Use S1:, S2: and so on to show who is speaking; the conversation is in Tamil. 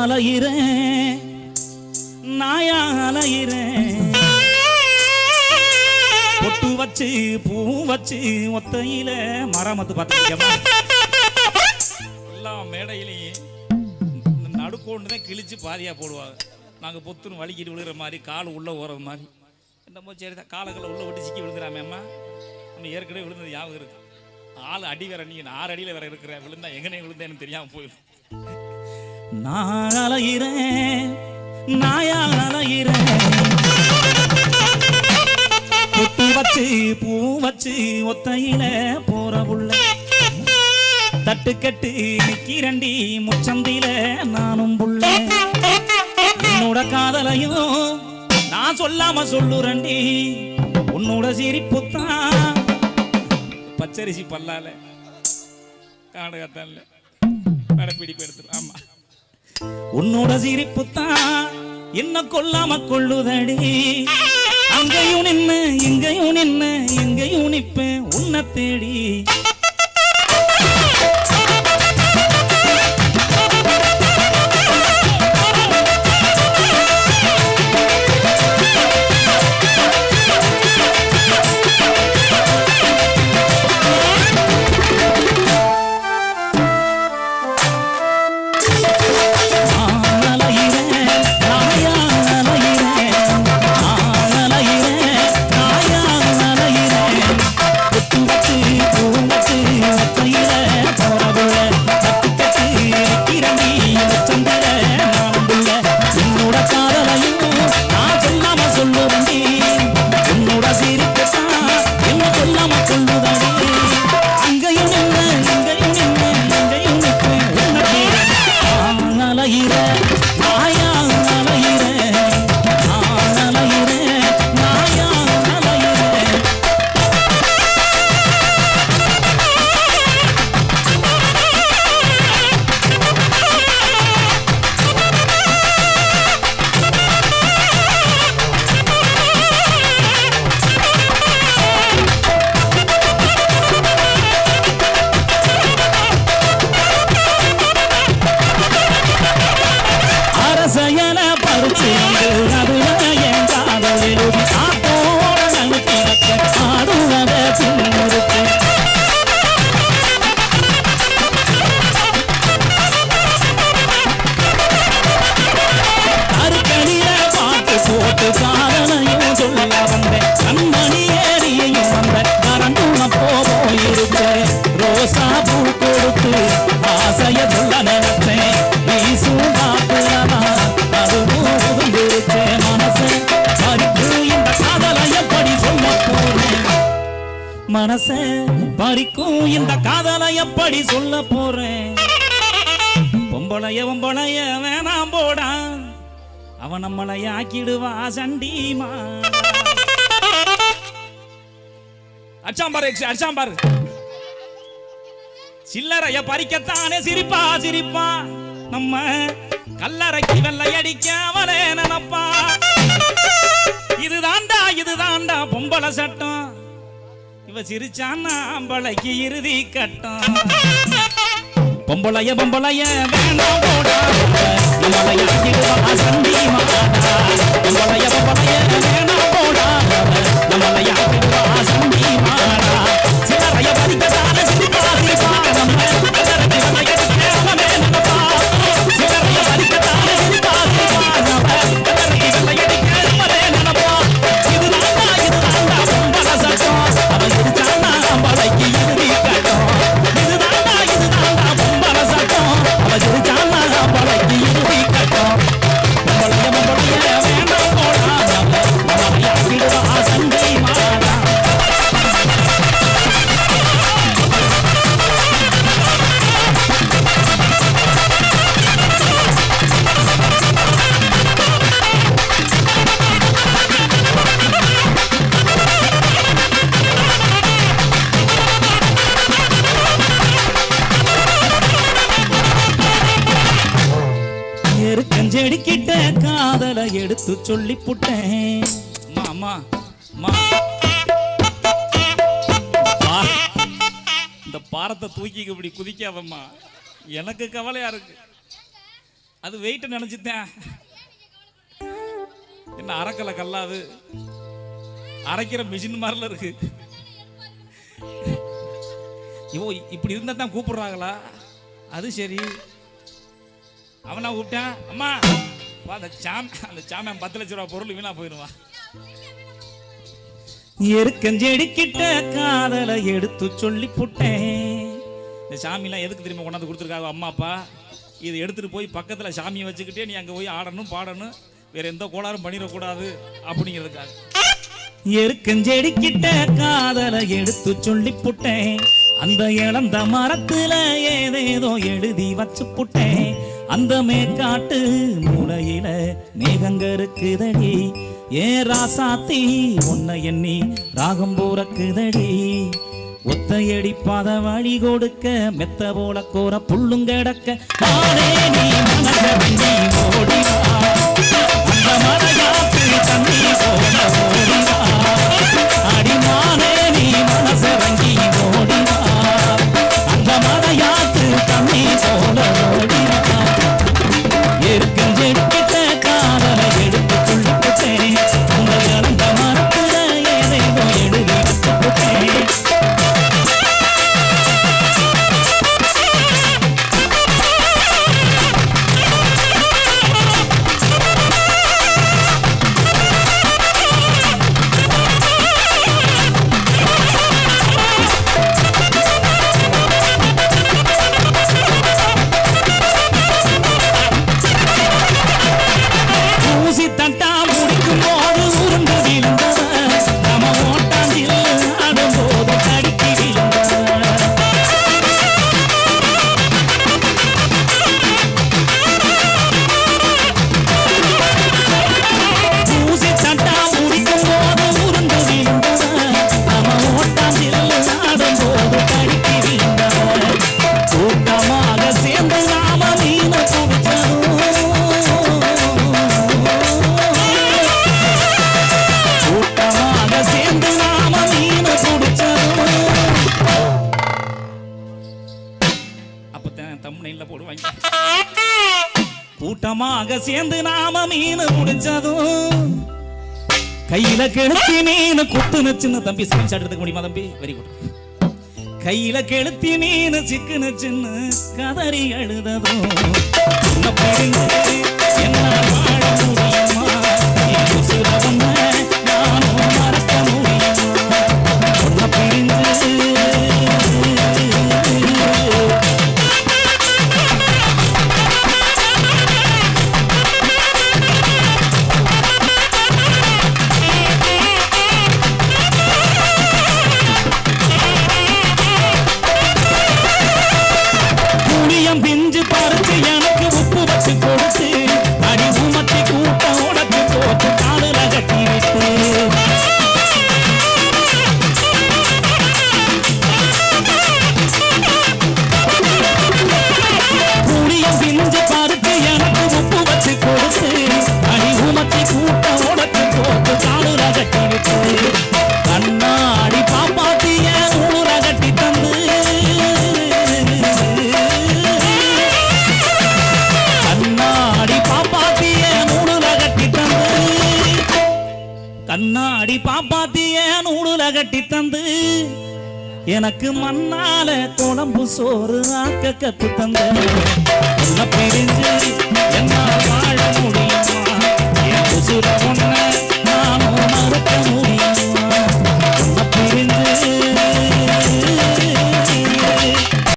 S1: அலையிறேன் நாயா அலையிறேன் பொட்டு வச்சு பூ வச்சு ஒத்தையில மரமத்து பார்த்துருக்கேன் எல்லா மேடையிலையும் இந்த நடுக்கோண்டு தான் கிழிச்சு பாதியாக போடுவாங்க. நாங்கள் பொத்துன்னு வலிக்கிட்டு விழுகிற மாதிரி கால் உள்ளே ஓடுற மாதிரி. என்னமோ சரி தான் காலங்களை உள்ளே விட்டு சிக்கி விழுந்துடாமேம்மா நம்ம ஏற்கனவே விழுந்தது ஞாபகம் இருக்கு? ஆள் அடி வேற நீ ஆறு அடியில் வேற இருக்கிற விழுந்தா எங்கனே விழுந்தேன்னு தெரியாமல் போயிடும். நான் அலையிறேன் நாயால் அலையிறேன். பொட்டு வச்சு பூ வச்சு ஒத்தையில போற புள்ள தட்டு கட்டு நிக்கிறண்டி முச்சந்தில நானும் புள்ள உன்னோட காதலையும் நான் சொல்லாம சொல்லுறண்டி உன்னோட சிரிப்புத்தான் பச்சரிசி பல்லால. காடகத்தால நடப்பிடிப்பு எடுத்துரு ஆமா உன்னோட சிரிப்புத்தான் என்ன கொல்லாம கொள்ளுதடி? அங்கேயும் நின்னு இங்கேயும் நின்னு எங்கேயும் நிப்பேன் உன்னை தேடி. Yeah. பறிக்கும் இந்த காதலை எப்படி சொல்ல போறேன்? பொம்பளைய பொம்பளைய வேணாம் போடா. அவன் நம்மளைய ஆக்கிடுவா சண்டிமா. அச்சாம் பாரு எக்ஸ், பாரு. சில்லறைய பறிக்கத்தானே சிரிப்பா சிரிப்பா. நம்ம கல்லறைக்கு வெள்ளை அடிக்க அவளே நினப்பா. இதுதான்டா இதுதான்டா பொம்பளை சட்டம். இவ சிரிச்சான்னா அம்பளைக்கு இறுதி கட்டம். பொம்பளைய பொம்பளைய வேணாம் போடா நம்மளைய ஆக்கிடுவா மாடா பொம்பளைய பொம்பளைய வேணாம் போடா நம்மளைய எடுத்து சொல்லி புட்டேன். அம்மா அம்மா இந்த பாரத்தை தூக்கி இப்படி குதிக்காதம்மா. எனக்கு கவலையா இருக்கு. அது வெயிட் நினைச்சுட்டேன். என்ன அரைக்கலை கல்லாது. அரைக்கிற மிஷின் மாதிரில இருக்கு. இவோ இப்படி இருந்தா தான் கூப்பிடுறாங்களா? அது சரி. அவனா கூப்பிட்டான்? அம்மா. அந்த சாம் அந்த சாமியம் பத்து லட்ச ரூபா பொருள் வீணா போயிடுவான் எருக்கஞ்செடிக்கிட்ட காதலை எடுத்து சொல்லி புட்டேன் இந்த சாமிலாம் எதுக்கு திரும்ப கொண்டாந்து கொடுத்துருக்காங்க அம்மா அப்பா? இதை எடுத்துட்டு போய் பக்கத்தில் சாமியை வச்சுக்கிட்டே நீ அங்கே போய் ஆடணும் பாடணும். வேற எந்த கோளாறும் பண்ணிடக்கூடாது அப்படிங்கிறதுக்காக. எருக்கஞ்செடிக்கிட்ட காதலை எடுத்து சொல்லி புட்டேன் அந்த இழந்த மரத்துல ஏதேதோ எழுதி வச்சு புட்டேன் அந்த மேற்காட்டு மூளையில மேகங்க இருக்குதடி. ஏ ராசாத்தி உன்னை எண்ணி ராகம் போறக்குதடி ஒத்தையடி பாத வழி கொடுக்க மெத்த போல கோர புள்ளுங்கடக்க நானே நீ மனச ஓடிவா. போடுவாங்க கூட்டமாக சேர்ந்து நாம மீன் முடிச்சதும் கையில கெழுத்தி மீன் குத்துனுச்சுன்னு தம்பி ஸ்கிரீன்ஷாட் எடுத்துக்க முடியுமா தம்பி? வெரி குட் கையில கெழுத்தி மீன் சிக்குனுச்சுன்னு கதறி அழுததும். கட்டி தந்து எனக்கு மண்ணால குழம்பு சோறு ஆக்க கத்து தந்து. என்ன பிரிஞ்சு என்ன வாழ முடியுமா? என் உசுர ஒன்ன நானும் மறக்க முடியுமா? என்ன பிரிஞ்சு